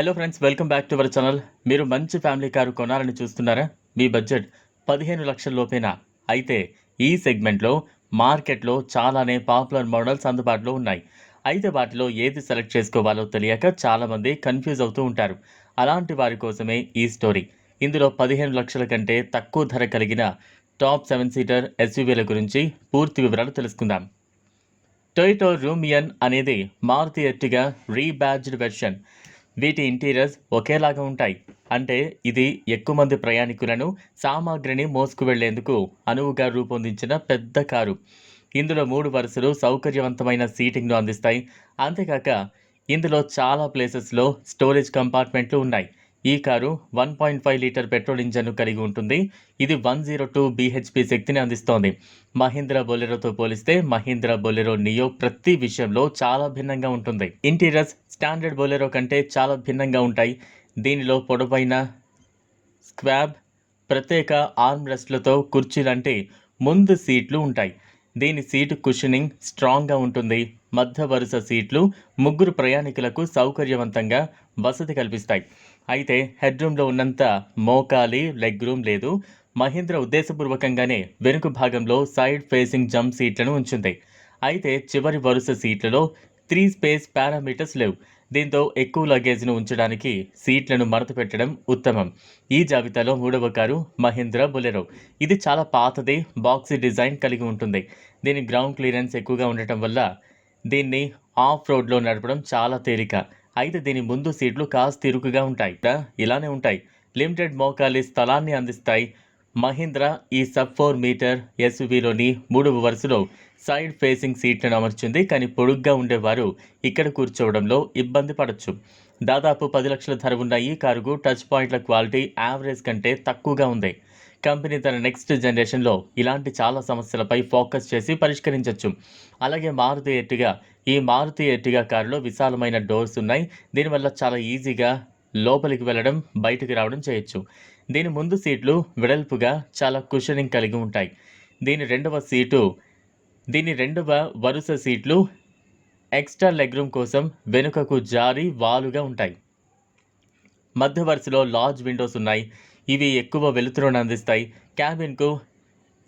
Hello friends welcome back to our channel మీరు మంచి family car కొనాలని చూస్తున్నారా? మీ బడ్జెట్ పదిహేను లక్షల లోపేనా? అయితే ఈ సెగ్మెంట్లో మార్కెట్లో చాలానే పాపులర్ మోడల్స్ అందుబాటులో ఉన్నాయి. అయితే వాటిలో ఏది సెలెక్ట్ చేసుకోవాలో తెలియక చాలామంది కన్ఫ్యూజ్ అవుతూ ఉంటారు. అలాంటి వారి కోసమే ఈ స్టోరీ ఇందులో పదిహేను లక్షల కంటే తక్కువ ధర కలిగిన టాప్ సెవెన్ సీటర్ ఎస్యూవీల గురించి పూర్తి వివరాలు తెలుసుకుందాం. టొయోటో రూమియన్ అనేది మారుతి ఎర్టిగా రీబ్యాజ్డ్ వెర్షన్ వీటి ఇంటీరియర్స్ ఒకేలాగా ఉంటాయి. అంటే ఇది ఎక్కువ మంది ప్రయాణికులను సామాగ్రిని మోసుకు వెళ్ళేందుకు అనువుగా రూపొందించిన పెద్ద కారు. ఇందులో మూడు వరుసలు సౌకర్యవంతమైన సీటింగ్ను అందిస్తాయి. అంతేకాక ఇందులో చాలా ప్లేసెస్లో స్టోరేజ్ కంపార్ట్మెంట్లు ఉన్నాయి. ఈ car one point five litre petrol ఇంజన్ను కలిగి ఉంటుంది. ఇది వన్ జీరో టూ బీహెచ్పి శక్తిని అందిస్తోంది. మహీంద్రా బొలెరోతో పోలిస్తే మహీంద్రా బొలెరో నియో ప్రతి విషయంలో చాలా భిన్నంగా ఉంటుంది. ఇంటీరియర్స్ స్టాండర్డ్ బొలెరో కంటే చాలా భిన్నంగా ఉంటాయి. దీనిలో పొడవైన స్క్వాబ్ ప్రత్యేక ఆర్మ్ రెస్ట్లతో కుర్చీలంటే ముందు సీట్లు ఉంటాయి. దీని సీటు కుషనింగ్ స్ట్రాంగ్గా ఉంటుంది. మధ్య వరుస సీట్లు ముగ్గురు ప్రయాణికులకు సౌకర్యవంతంగా వసతి కల్పిస్తాయి. అయితే హెడ్ రూమ్లో ఉన్నంత మోకాలి లెగ్ రూమ్ లేదు. మహీంద్ర ఉద్దేశపూర్వకంగానే వెనుక భాగంలో సైడ్ ఫేసింగ్ జంప్ సీట్లను ఉంచింది. అయితే చివరి వరుస సీట్లలో త్రీ స్పేస్ పారామీటర్స్ లేవు. దీంతో ఎక్కువ లగేజ్ను ఉంచడానికి సీట్లను మడత పెట్టడం ఉత్తమం. ఈ జాబితాలో మూడవ కారు మహీంద్రా బొలెరో. ఇది చాలా పాతది బాక్సీ డిజైన్ కలిగి ఉంటుంది. దీని గ్రౌండ్ క్లియరెన్స్ ఎక్కువగా ఉండటం వల్ల దీన్ని ఆఫ్ రోడ్లో నడపడం చాలా తేలిక. అయితే దీని ముందు సీట్లు కాస్త ఇరుకుగా ఉంటాయి. ఇలానే ఉంటాయి. లిమిటెడ్ మోకాలి స్థలాన్ని అందిస్తాయి. మహీంద్రా ఈ సబ్ ఫోర్ మీటర్ ఎస్యూవీలోని మూడవ వరుసలో సైడ్ ఫేసింగ్ సీట్లను అమర్చింది. కానీ పొడుగ్గా ఉండేవారు ఇక్కడ కూర్చోవడంలో ఇబ్బంది పడవచ్చు దాదాపు పది లక్షల ధర ఉన్న ఈ కారుకు టచ్ పాయింట్ల క్వాలిటీ యావరేజ్ కంటే తక్కువగా ఉంది. కంపెనీ తన నెక్స్ట్ జనరేషన్లో ఇలాంటి చాలా సమస్యలపై ఫోకస్ చేసి పరిష్కరించవచ్చు అలాగే మారుతి ఎర్టిగా ఈ మారుతి ఎర్టిగా కారులో విశాలమైన డోర్స్ ఉన్నాయి. దీనివల్ల చాలా ఈజీగా లోపలికి వెళ్ళడం బయటికి రావడం చేయొచ్చు. దీని ముందు సీట్లు వెడల్పుగా చాలా కుషనింగ్ కలిగి ఉంటాయి. దీని రెండవ సీటు దీని రెండవ వరుస సీట్లు ఎక్స్ట్రా లెగ్ రూమ్ కోసం వెనుకకు జారి వాలుగా ఉంటాయి. మధ్య వరుసలో లార్జ్ విండోస్ ఉన్నాయి. ఇవి ఎక్కువ వెలుతురును అందిస్తాయి. క్యాబిన్కు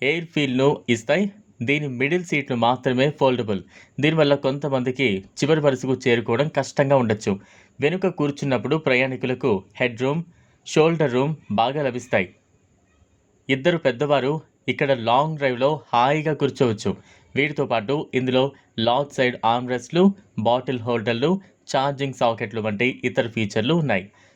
ఎయిర్ ఫీల్ను ఇస్తాయి. దీని మిడిల్ సీట్లు మాత్రమే ఫోల్డబుల్. దీనివల్ల కొంతమందికి చివరి వరుసకు చేరుకోవడం కష్టంగా ఉండొచ్చు. వెనుక కూర్చున్నప్పుడు ప్రయాణికులకు హెడ్ రూమ్ షోల్డర్ రూమ్ బాగా లభిస్తాయి. ఇద్దరు పెద్దవారు ఇక్కడ లాంగ్ డ్రైవ్లో హాయిగా కూర్చోవచ్చు. వీటితో పాటు ఇందులో లార్జ్ సైడ్ ఆర్మ్ రెస్ట్లు బాటిల్ హోల్డర్లు ఛార్జింగ్ సాకెట్లు వంటి ఇతర ఫీచర్లు ఉన్నాయి.